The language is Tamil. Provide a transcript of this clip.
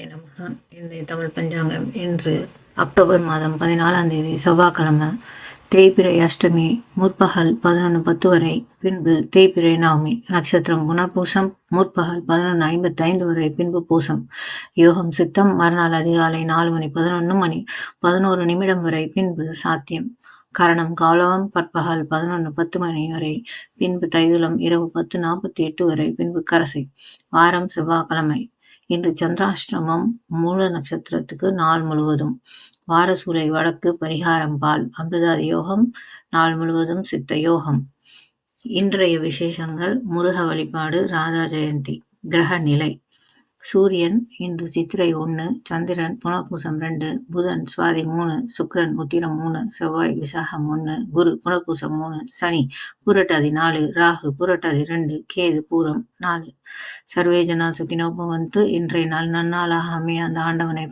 இன்றைய தமிழ் பஞ்சாங்கம் இன்று அக்டோபர் மாதம் பதினாலாம் தேதி செவ்வாய்க்கிழமை தேய்பிரை அஷ்டமி முற்பகல் பதினொன்று பத்து வரை பின்பு தேய்பிரை நவமி நட்சத்திரம் புனர்பூசம் முற்பகல் பதினொன்று ஐம்பத்தி ஐந்து வரை பின்பு பூசம். யோகம் சித்தம் மறுநாள் அதிகாலை நாலு மணி பதினொன்று மணி பதினோரு நிமிடம் வரை பின்பு சாத்தியம். கரணம் காலவம் பற்பகல் பதினொன்று பத்து மணி வரை பின்பு தைதுளம் இரவு பத்து நாற்பத்தி எட்டு வரை பின்பு கரசை. வாரம் செவ்வாய்க்கிழமை. இன்று சந்திராஷ்டமம் மூல நட்சத்திரத்துக்கு நாள் முழுவதும். வாரசூலை வடக்கு பரிகாரம் பால் அமிர்தாதி யோகம் நாள் முழுவதும் சித்த யோகம். இன்றைய விசேஷங்கள் முருக வழிபாடு ராதா ஜெயந்தி கிரக நிலை. சூரியன் இன்று சித்திரை ஒன்று சந்திரன் புனர்பூசம் ரெண்டு புதன் சுவாதி மூணு சுக்ரன் உத்திரம் மூணு செவ்வாய் விசாகம் ஒன்று குரு புனர்பூசம் மூணு சனி பூரட்டாதி நாலு ராகு புரட்டாதி ரெண்டு கேது பூரம் நாலு. சர்வேஜனா சுகினோ பவந்து இன்றைய நாள் நன்னாளாக அமைய அந்த ஆண்டவனை